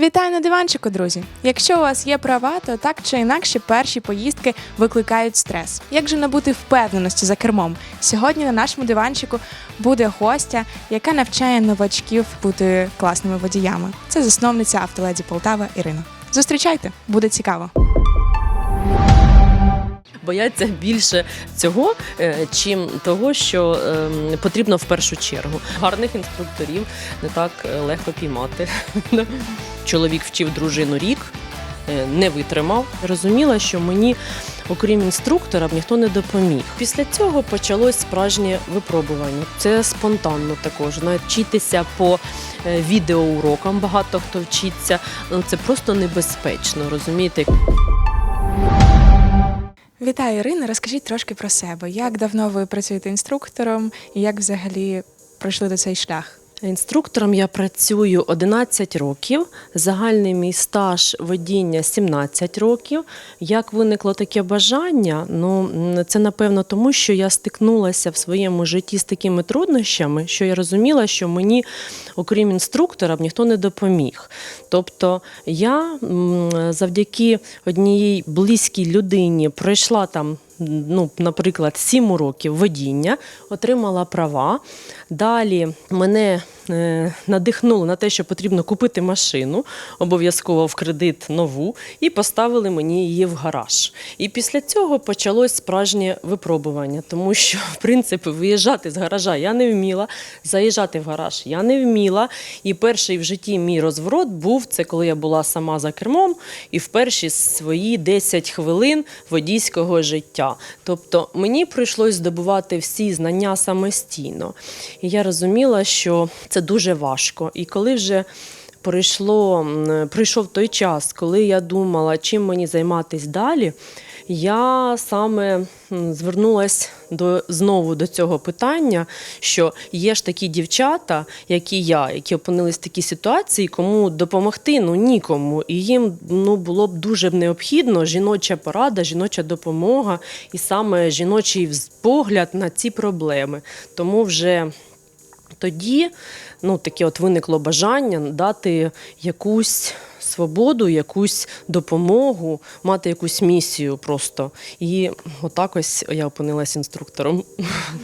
Вітаю на диванчику, друзі! Якщо у вас є права, то так чи інакше перші поїздки викликають стрес. Як же набути впевненості за кермом? Сьогодні на нашому диванчику буде гостя, яка навчає новачків бути класними водіями. Це засновниця автоледі Полтава Ірина. Зустрічайте, буде цікаво. бояться більше цього, е, чим того, що ем, потрібно в першу чергу. Гарних інструкторів не так е, легко піймати. Чоловік вчив дружину рік, е, не витримав. Розуміла, що мені, окрім інструктора, ніхто не допоміг. Після цього почалось справжнє випробування. Це спонтанно також. Навіть вчитися по е, відеоурокам багато хто вчиться. Ну, Це просто небезпечно, розумієте? Вітаю, Ірина. Розкажіть трошки про себе. Як давно ви працюєте інструктором і як взагалі пройшли до цей шлях? Інструктором я працюю 11 років, загальний мій стаж водіння 17 років. Як виникло таке бажання? Ну це напевно тому, що я стикнулася в своєму житті з такими труднощами, що я розуміла, що мені, окрім інструктора, б ніхто не допоміг. Тобто я завдяки одній близькій людині пройшла там. Ну, наприклад, 7 уроків водіння, отримала права. Далі мене надихнуло на те, що потрібно купити машину, обов'язково в кредит нову, і поставили мені її в гараж. І після цього почалось справжнє випробування, тому що, в принципі, виїжджати з гаража я не вміла, заїжджати в гараж я не вміла. І перший в житті мій розворот був це, коли я була сама за кермом, і в перші свої 10 хвилин водійського життя. Тобто мені прийшлось здобувати всі знання самостійно. І я розуміла, що це дуже важко. І коли вже прийшло, прийшов той час, коли я думала, чим мені займатися далі, я саме звернулася до знову до цього питання, що є ж такі дівчата, як і я, які опинились в такій ситуації, кому допомогти ну нікому. І їм ну було б дуже необхідно жіноча порада, жіноча допомога і саме жіночий погляд на ці проблеми. Тому вже тоді ну, таке от виникло бажання дати якусь свободу, якусь допомогу, мати якусь місію просто. І отак ось я опинилась інструктором.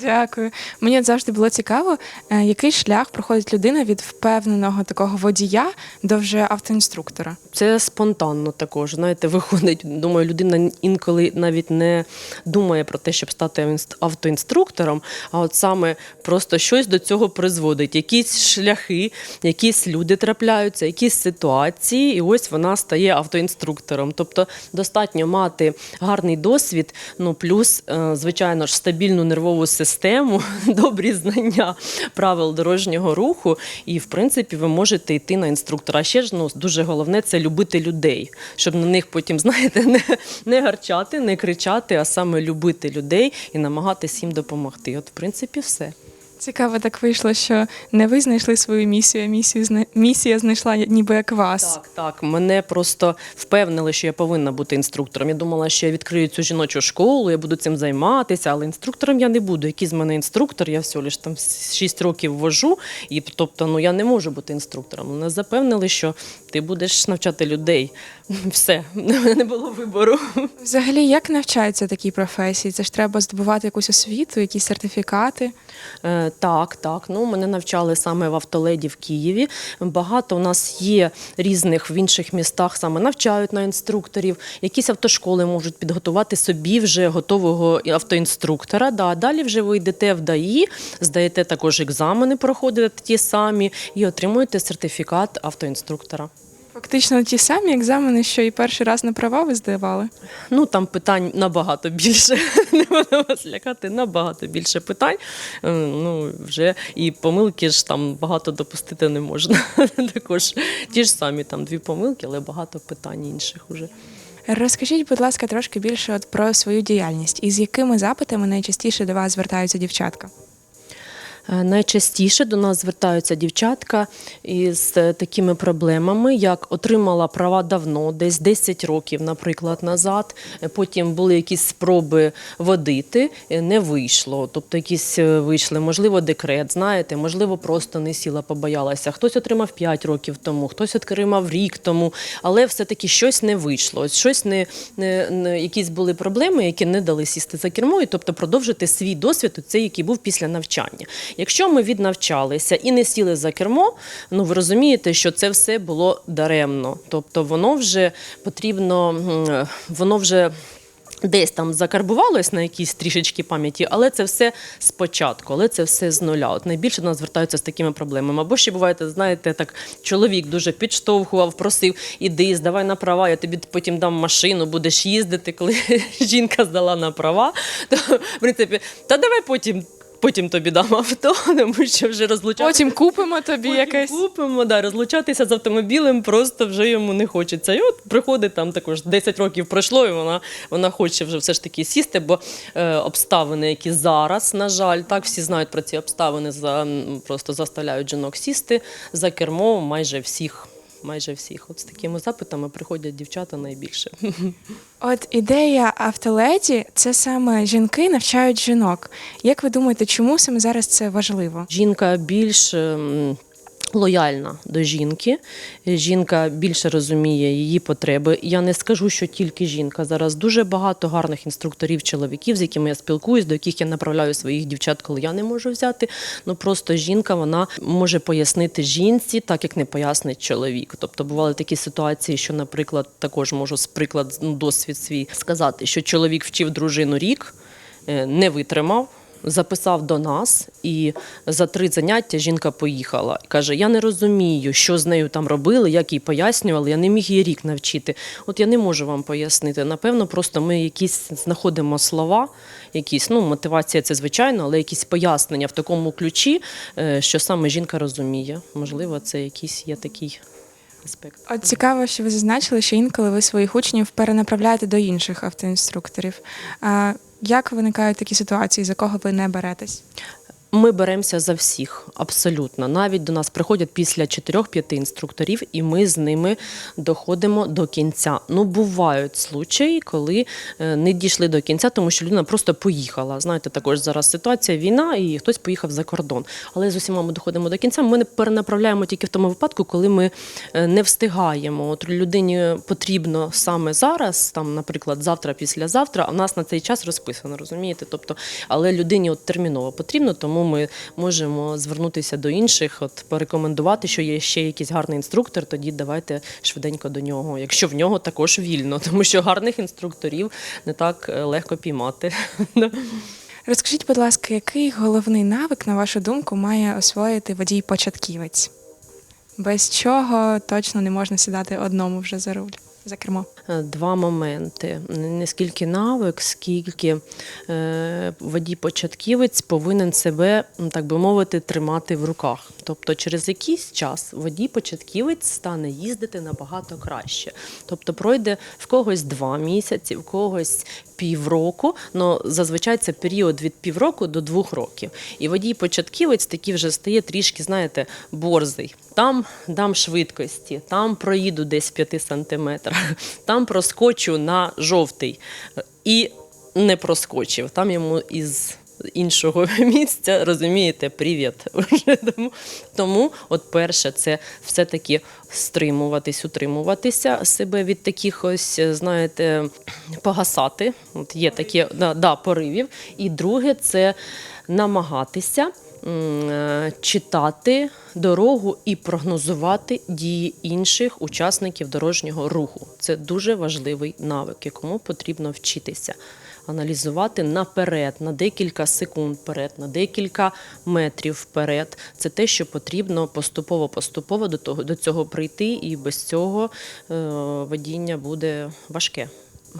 Дякую. Мені от завжди було цікаво, е, який шлях проходить людина від впевненого такого водія до вже автоінструктора. Це спонтанно також. Знаєте, виходить, думаю, людина інколи навіть не думає про те, щоб стати автоінструктором, а от саме просто щось до цього призводить. Якісь шляхи, якісь люди трапляються, якісь ситуації, і ось вона стає автоінструктором. Тобто достатньо мати гарний досвід, ну плюс, е, звичайно ж, стабільну нервову систему, добрі знання правил дорожнього руху, і в принципі ви можете йти на інструктора. А ще ж ну дуже головне це любити людей, щоб на них потім, знаєте, не, не гарчати, не кричати, а саме любити людей і намагатись їм допомогти. От, в принципі, все. Цікаво так вийшло, що не ви знайшли свою місію, а місію зна- місія знайшла ніби як вас. Так, так. Мене просто впевнили, що я повинна бути інструктором. Я думала, що я відкрию цю жіночу школу, я буду цим займатися, але інструктором я не буду. Який з мене інструктор? Я всього лиш там 6 років вожу, і тобто ну я не можу бути інструктором. Мене запевнили, що ти будеш навчати людей. Все, не було вибору. Взагалі, як навчаються такій професії? Це ж треба здобувати якусь освіту, якісь сертифікати. Так, так. Ну мене навчали саме в автоледі в Києві. Багато у нас є різних в інших містах саме навчають на інструкторів. Якісь автошколи можуть підготувати собі вже готового автоінструктора. Да. Далі вже ви йдете в ДАІ, здаєте також екзамени, проходите ті самі і отримуєте сертифікат автоінструктора. Фактично ті самі екзамени, що і перший раз на права ви здавали. Ну там питань набагато більше. Не буду вас лякати, набагато більше питань. Е, Ну вже і помилки ж там багато допустити не можна. Також ті ж самі там дві помилки, але багато питань інших уже. Розкажіть, будь ласка, трошки більше от про свою діяльність і з якими запитами найчастіше до вас звертаються дівчатка? Е, Найчастіше до нас звертаються дівчатка із е, такими проблемами, як отримала права давно, десь 10 років, наприклад, назад. Е, Потім були якісь спроби водити, не вийшло. Тобто якісь вийшли, можливо, декрет, знаєте, можливо, просто не сіла, побоялася. Хтось отримав 5 років тому, хтось отримав рік тому, але все-таки щось не вийшло. Щось не, не, не якісь були проблеми, які не дали сісти за кермо, і тобто продовжити свій досвід, цей, який був після навчання. Якщо ми віднавчалися і не сіли за кермо, ну ви розумієте, що це все було даремно. Тобто воно вже потрібно, воно вже. Десь там закарбувалось на якійсь трішечки пам'яті, але це все спочатку, але це все з нуля. От найбільше до нас звертаються з такими проблемами. Або ще буваєте, знаєте, так чоловік дуже підштовхував, просив, іди, здавай на права, я тобі потім дам машину, будеш їздити. Коли жінка здала на права, то в принципі, та давай потім. Потім тобі дам авто, тому що вже розлучатися. Потім купимо тобі Потім якесь. купимо, да, розлучатися з автомобілем просто вже йому не хочеться. І от приходить там також 10 років пройшло, і вона, вона хоче вже все ж таки сісти, бо е, обставини, які зараз, на жаль, так всі знають про ці обставини, за, просто заставляють жінок сісти за кермо майже всіх. Майже всіх. От з такими запитами приходять дівчата найбільше. От ідея автоледі це саме жінки навчають жінок. Як ви думаєте, чому саме зараз це важливо? Жінка більш ем, лояльна до жінки, жінка більше розуміє її потреби. Я не скажу, що тільки жінка. Зараз дуже багато гарних інструкторів, чоловіків, з якими я спілкуюсь, до яких я направляю своїх дівчат, коли я не можу взяти. Ну просто жінка вона може пояснити жінці, так як не пояснить чоловік. Тобто бували такі ситуації, що, наприклад, також можу з приклад ну, досвід свій сказати, що чоловік вчив дружину рік, е, не витримав. Записав до нас, і за три заняття жінка поїхала. Каже: Я не розумію, що з нею там робили, як їй пояснювали. Я не міг її рік навчити. От я не можу вам пояснити. Напевно, просто ми якісь знаходимо слова, якісь ну мотивація це звичайно, але якісь пояснення в такому ключі, е, що саме жінка розуміє. Можливо, це якийсь є такий аспект. От цікаво, що ви зазначили, що інколи ви своїх учнів перенаправляєте до інших автоінструкторів. А як виникають такі ситуації, за кого ви не беретесь? Ми беремося за всіх, абсолютно. Навіть до нас приходять після 4-5 інструкторів, і ми з ними доходимо до кінця. Ну, бувають случаї, коли е, не дійшли до кінця, тому що людина просто поїхала. Знаєте, також зараз ситуація війна, і хтось поїхав за кордон. Але з усіма ми доходимо до кінця. Ми не перенаправляємо тільки в тому випадку, коли ми е, не встигаємо. От людині потрібно саме зараз, там, наприклад, завтра, післязавтра, а в нас на цей час розписано, розумієте? Тобто, але людині от терміново потрібно, тому ми можемо звернутися до інших, от порекомендувати, що є ще якийсь гарний інструктор, тоді давайте швиденько до нього, якщо в нього також вільно, тому що гарних інструкторів не так е, легко піймати. Розкажіть, будь ласка, який головний навик, на вашу думку, має освоїти водій-початківець? Без чого точно не можна сідати одному вже за руль, за кермо. Е, Два моменти: не скільки навик, скільки е, водій-початківець повинен себе, ну, так би мовити, тримати в руках. Тобто, через якийсь час водій-початківець стане їздити набагато краще. Тобто, пройде в когось два місяці, в когось півроку. Ну зазвичай це період від півроку до двох років. І водій-початківець такий вже стає трішки, знаєте, борзий. Там дам швидкості, там проїду десь в 5 сантиметрах, там проскочу на жовтий і не проскочив. Там йому із іншого місця, розумієте, привіт. Тому, от перше, це все-таки стримуватись, утримуватися себе від таких ось, знаєте, погасати. От є такі да, да, поривів. І друге, це намагатися читати дорогу і прогнозувати дії інших учасників дорожнього руху. Це дуже важливий навик, якому потрібно вчитися. Аналізувати наперед, на декілька секунд вперед, на декілька метрів вперед. Це те, що потрібно поступово-поступово до того до цього прийти, і без цього е, водіння буде важке.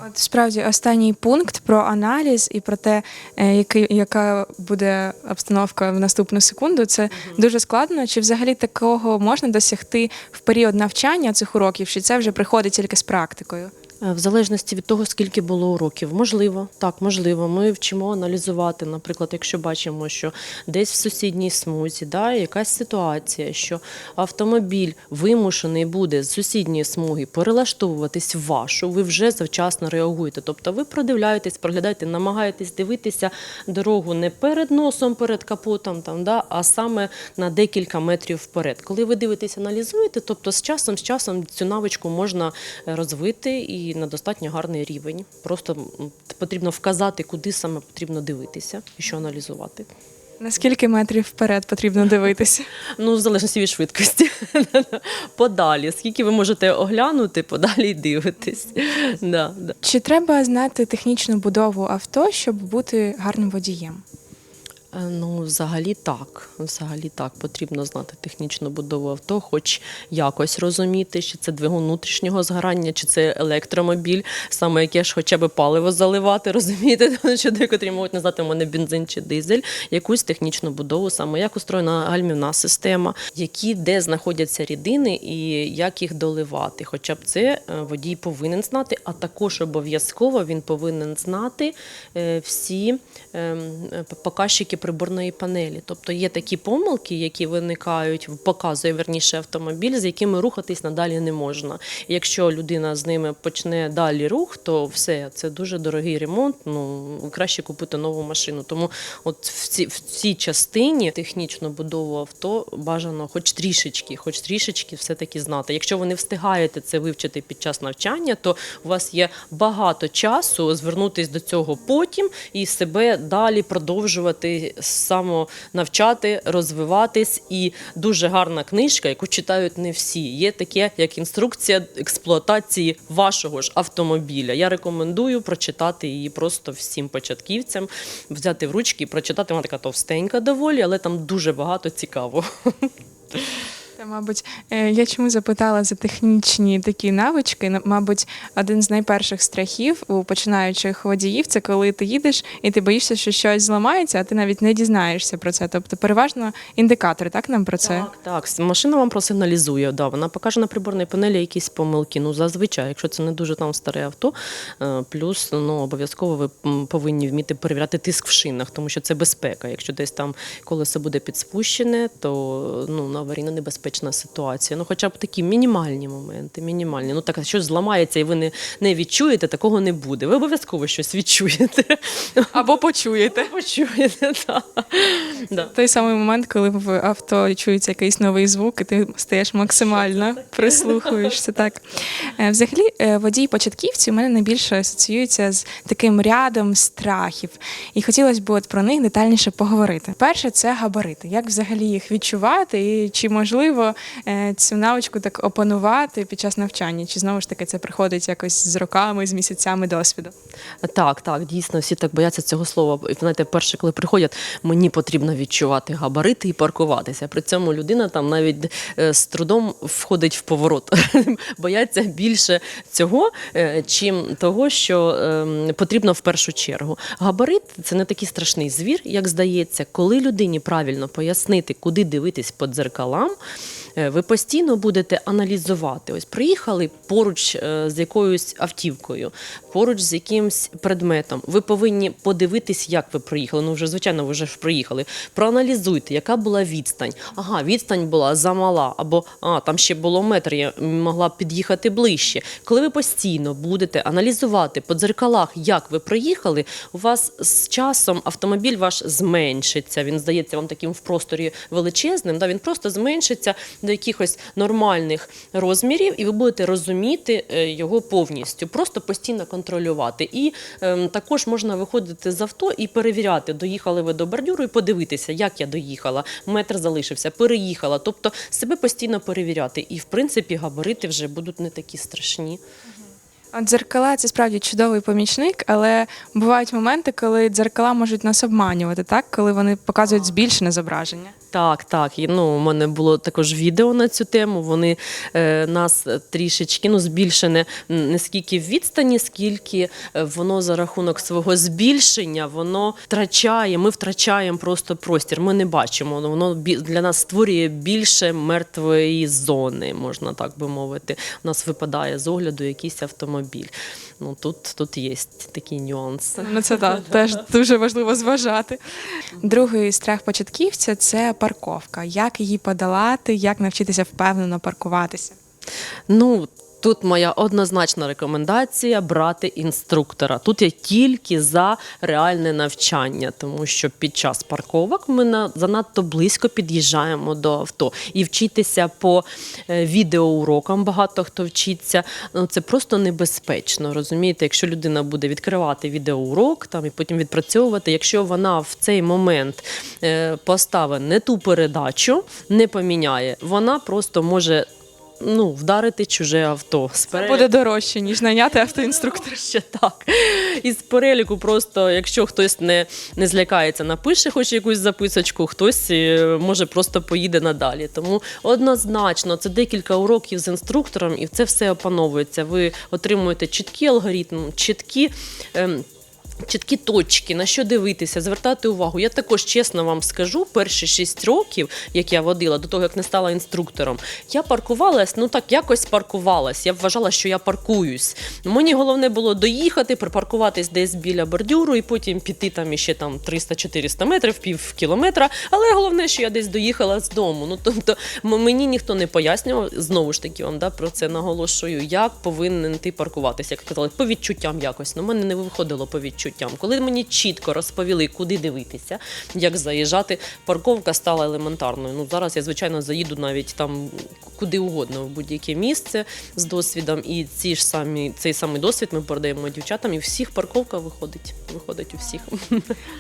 От справді останній пункт про аналіз і про те, е, який, яка буде обстановка в наступну секунду, це дуже складно. Чи взагалі такого можна досягти в період навчання цих уроків, чи це вже приходить тільки з практикою? Е, В залежності від того, скільки було уроків. Можливо, так, можливо. Ми вчимо аналізувати. Наприклад, якщо бачимо, що десь в сусідній смузі да, якась ситуація, що автомобіль вимушений буде з сусідньої смуги перелаштовуватись в вашу, ви вже завчасно реагуєте. Тобто ви продивляєтесь, проглядаєте, намагаєтесь дивитися дорогу не перед носом, перед капотом, там, да, а саме на декілька метрів вперед. Коли ви дивитесь, аналізуєте, тобто з часом, з часом цю навичку можна е, розвити і на достатньо гарний рівень. Просто потрібно вказати, куди саме потрібно дивитися і що аналізувати. На скільки метрів вперед потрібно дивитися? Ну, в залежності від швидкості. Подалі. Скільки ви можете оглянути, подалі й дивитесь. Да, да. Чи треба знати технічну будову авто, щоб бути гарним водієм? Е, Ну, взагалі так. Взагалі так. Потрібно знати технічну будову авто, хоч якось розуміти, чи це двигун внутрішнього згорання, чи це електромобіль, саме яке ж хоча б паливо заливати, розумієте? Що декотрі можуть у мене бензин чи дизель, якусь технічну будову, саме як устроєна гальмівна система, які де знаходяться рідини і як їх доливати. Хоча б це е, водій повинен знати, а також обов'язково він повинен знати е, всі ем, показчики приборної панелі. Тобто є такі помилки, які виникають, показує верніше автомобіль, з якими рухатись надалі не можна. Якщо людина з ними почне далі рух, то все це дуже дорогий ремонт. Ну краще купити нову машину. Тому, от в цій, в цій частині технічну будову авто бажано, хоч трішечки, хоч трішечки, все таки знати. Якщо ви не встигаєте це вивчити під час навчання, то у вас є багато часу звернутись до цього потім і себе далі продовжувати самонавчати, розвиватись. І дуже гарна книжка, яку читають не всі. Є таке, як інструкція експлуатації вашого ж автомобіля. Я рекомендую прочитати її просто всім початківцям, взяти в ручки і прочитати. Вона така товстенька доволі, але там дуже багато цікавого. Мабуть, е, я чому запитала за технічні такі навички. Ну, Мабуть, один з найперших страхів у починаючих водіїв це коли ти їдеш і ти боїшся, що щось зламається, а ти навіть не дізнаєшся про це. Тобто, переважно індикатори, так нам про це. Так, так. Машина вам просигналізує. Да, вона покаже на приборній панелі якісь помилки. Ну, зазвичай, якщо це не дуже там старе авто, е, плюс ну, обов'язково ви повинні вміти перевіряти тиск в шинах, тому що це безпека. Якщо десь там колесо буде підспущене, то ну, на аварійно небезпечна ситуація. Ну, хоча б такі мінімальні моменти, мінімальні. Ну так, щось зламається і ви не, не відчуєте, такого не буде. Ви обов'язково щось відчуєте. Або почуєте. Почуєте, так. Да. Той самий момент, коли в авто чується якийсь новий звук, і ти стаєш максимально прислухуєшся. Так Е, взагалі, е, водій початківці у мене найбільше асоціюється з таким рядом страхів, і хотілося б от про них детальніше поговорити. Перше, це габарити. Як взагалі їх відчувати, і чи можливо е, цю навичку так опанувати під час навчання? Чи знову ж таки це приходить якось з роками, з місяцями досвіду? Так, так, дійсно, всі так бояться цього слова. І знаєте, перше, коли приходять, мені потрібно відчувати габарити і паркуватися. При цьому людина там навіть е, з трудом входить в поворот. Бояться більше цього, е, чим того, що ем, потрібно в першу чергу. Габарит це не такий страшний звір, як здається. Коли людині правильно пояснити, куди дивитись по дзеркалам. Е, Ви постійно будете аналізувати. Ось приїхали поруч е, з якоюсь автівкою, поруч з якимсь предметом. Ви повинні подивитись, як ви приїхали. Ну вже звичайно, ви вже ж приїхали. Проаналізуйте, яка була відстань. Ага, відстань була замала, або а там ще було метр, я могла під'їхати ближче. Коли ви постійно будете аналізувати по дзеркалах, як ви приїхали, у вас з часом автомобіль ваш зменшиться. Він здається вам таким в просторі величезним. Да? Він просто зменшиться до якихось нормальних розмірів, і ви будете розуміти е, його повністю, просто постійно контролювати. І ем, також можна виходити з авто і перевіряти, доїхали ви до бордюру і подивитися, як я доїхала. Метр залишився, переїхала. Тобто себе постійно перевіряти. І в принципі габарити вже будуть не такі страшні. От дзеркала це справді чудовий помічник, але бувають моменти, коли дзеркала можуть нас обманювати, так коли вони показують збільшене зображення. Так, так. І, ну, у мене було також відео на цю тему. Вони е, нас трішечки ну, збільшене не скільки в відстані, скільки е, воно за рахунок свого збільшення, воно втрачає. Ми втрачаємо просто простір. Ми не бачимо. Воно для нас створює більше мертвої зони, можна так би мовити. У нас випадає з огляду якийсь автомобіль. Ну тут, тут є такі нюанси. Ну, це так, теж дуже важливо зважати. Другий страх початківця це парковка. Як її подолати, як навчитися впевнено паркуватися. Ну, тут моя однозначна рекомендація брати інструктора. Тут я тільки за реальне навчання, тому що під час парковок ми на, занадто близько під'їжджаємо до авто. І вчитися по е, відеоурокам багато хто вчиться. Ну, це просто небезпечно. Розумієте, якщо людина буде відкривати відеоурок там і потім відпрацьовувати, якщо вона в цей момент е, поставить не ту передачу, не поміняє, вона просто може. Ну, вдарити чуже авто. З переліку- Буде дорожче, ніж найняти автоінструктора. ще так. Із переліку, просто якщо хтось не, не злякається, напише хоч якусь записочку, хтось е, може просто поїде надалі. Тому однозначно це декілька уроків з інструктором, і це все опановується. Ви отримуєте чіткий алгоритм, чіткі. Ем, Чіткі точки, на що дивитися, звертати увагу. Я також чесно вам скажу, перші 6 років, як я водила, до того як не стала інструктором, я паркувалась, ну так якось паркувалась. Я вважала, що я паркуюсь. Мені головне було доїхати, припаркуватись десь біля бордюру і потім піти там іще там 300-400 метрів, пів кілометра. Але головне, що я десь доїхала з дому. Ну тобто мені ніхто не пояснював, знову ж таки вам да, про це наголошую, як повинен ти паркуватися. Як казали, по відчуттям якось. Ну, мене не виходило по відчуттям. Коли мені чітко розповіли, куди дивитися, як заїжджати, парковка стала елементарною. Ну зараз я звичайно заїду навіть там куди угодно, в будь-яке місце з досвідом. І ці ж самі цей самий досвід ми передаємо дівчатам, і всіх парковка виходить. Виходить у всіх.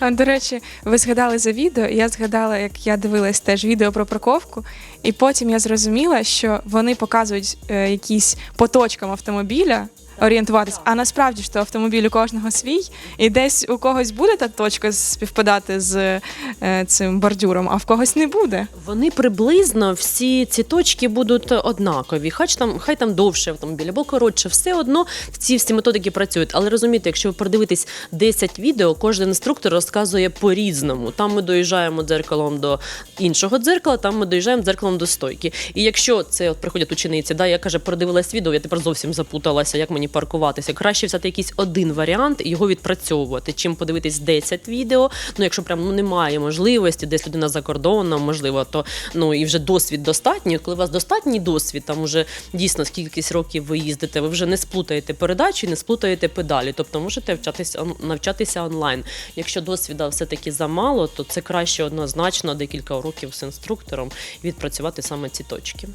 А, До речі, ви згадали за відео, я згадала, як я дивилась теж відео про парковку, і потім я зрозуміла, що вони показують е, якісь по точкам автомобіля. Орієнтуватись, а насправді ж то автомобіль у кожного свій, і десь у когось буде та точка співпадати з е, цим бордюром, а в когось не буде. Вони приблизно всі ці точки будуть однакові. Хай там, хай там довше автомобіль або коротше, все одно ці всі методики працюють. Але розумієте, якщо ви продивитесь 10 відео, кожен інструктор розказує по-різному. Там ми доїжджаємо дзеркалом до іншого дзеркала, там ми доїжджаємо дзеркалом до стойки. І якщо це от приходять учениці, да, я каже, продивилась відео, я тепер зовсім запуталася, як мені паркуватися. Краще взяти якийсь один варіант і його відпрацьовувати, чим подивитись 10 відео. Ну, якщо прям ну немає можливості, десь людина за кордоном, можливо, то ну і вже досвід достатній. Коли у вас достатній досвід, там уже дійсно скількись років ви їздите, ви вже не сплутаєте передачі, не сплутаєте педалі. Тобто можете вчатися навчатися онлайн. Якщо досвіда все-таки замало, то це краще однозначно декілька років з інструктором відпрацювати саме ці точки.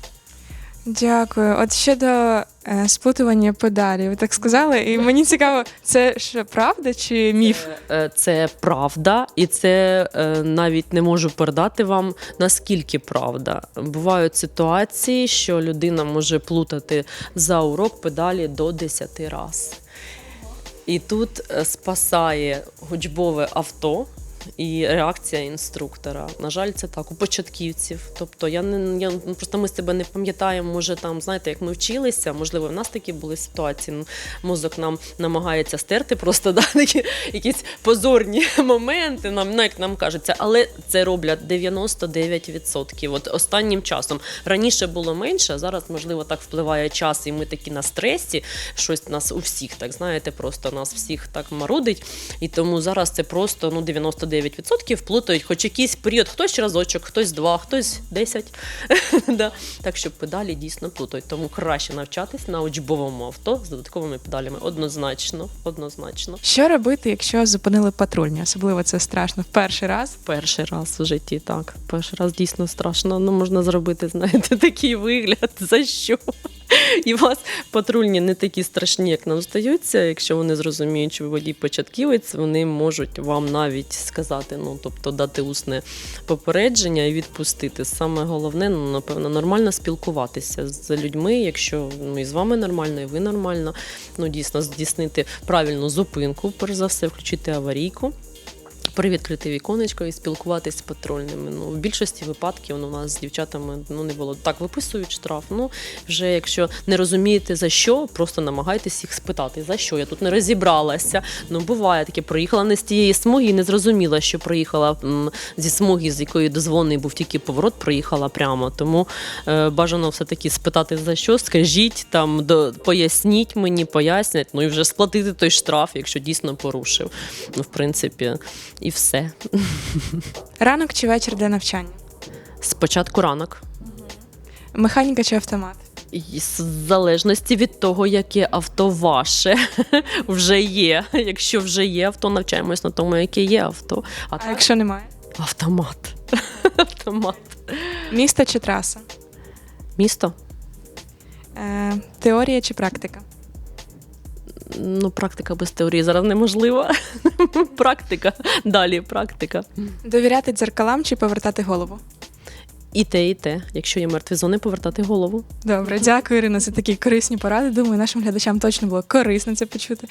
Дякую. От щодо е, сплутування педалі, ви так сказали, і мені цікаво, це що правда чи міф? Е, Це правда, і це е, навіть не можу передати вам наскільки правда. Бувають ситуації, що людина може плутати за урок педалі до 10 разів. І тут е, спасає гучбове авто. І реакція інструктора. На жаль, це так у початківців. Тобто я не я ну, просто ми себе не пам'ятаємо. Може, там знаєте, як ми вчилися, можливо, в нас такі були ситуації. Ну, Мозок нам намагається стерти просто да, такі якісь позорні моменти. Нам ну, як нам кажеться, але це роблять 99%. От останнім часом раніше було менше, зараз можливо так впливає час, і ми такі на стресі. Щось нас у всіх, так знаєте, просто нас всіх так марудить. І тому зараз це просто ну 99% плутають, хоч якийсь період, хтось разочок, хтось два, хтось 10. да. Так що педалі дійсно плутають. Тому краще навчатись на учбовому авто з додатковими педалями. Однозначно, однозначно. Що робити, якщо зупинили патрульні? Особливо це страшно в перший раз. Перший раз в житті, так. Перший раз дійсно страшно. Ну, можна зробити, знаєте, такий вигляд. За що? І вас патрульні не такі страшні, як нам здаються. Якщо вони зрозуміють, що водій початківець, вони можуть вам навіть сказати, ну тобто дати усне попередження і відпустити. Саме головне, ну напевно, нормально спілкуватися з людьми. Якщо ну і з вами нормально, і ви нормально, ну дійсно здійснити правильну зупинку, перш за все, включити аварійку. Привідкрити віконечко і спілкуватись з патрульними. Ну, в більшості випадків ну, у нас з дівчатами ну, не було. Так, виписують штраф. Ну, вже якщо не розумієте за що, просто намагайтесь їх спитати, за що я тут не розібралася. Ну, буває таке, проїхала не з тієї смуги і не зрозуміла, що проїхала зі смуги, з якої дозволений був тільки поворот, проїхала прямо. Тому е, бажано все-таки спитати за що, скажіть, там, до, поясніть мені, пояснять, ну і вже сплатити той штраф, якщо дійсно порушив. Ну, в принципі, і все. Ранок чи вечір для навчання? Спочатку ранок. Механіка чи автомат? І з залежності від того, яке авто ваше вже є. Якщо вже є авто, навчаємось на тому, яке є авто. А, А якщо немає? автомат. Автомат. Місто чи траса? Місто? Е, теорія чи практика? Ну, практика без теорії зараз неможлива. практика. Далі практика. Довіряти дзеркалам чи повертати голову? І те, і те. Якщо є мертві зони, повертати голову. Добре, дякую, Ірина, за такі корисні поради. Думаю, нашим глядачам точно було корисно це почути.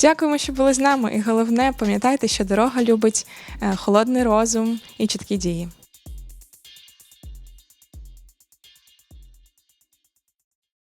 Дякуємо, що були з нами. І головне, пам'ятайте, що дорога любить е, холодний розум і чіткі дії.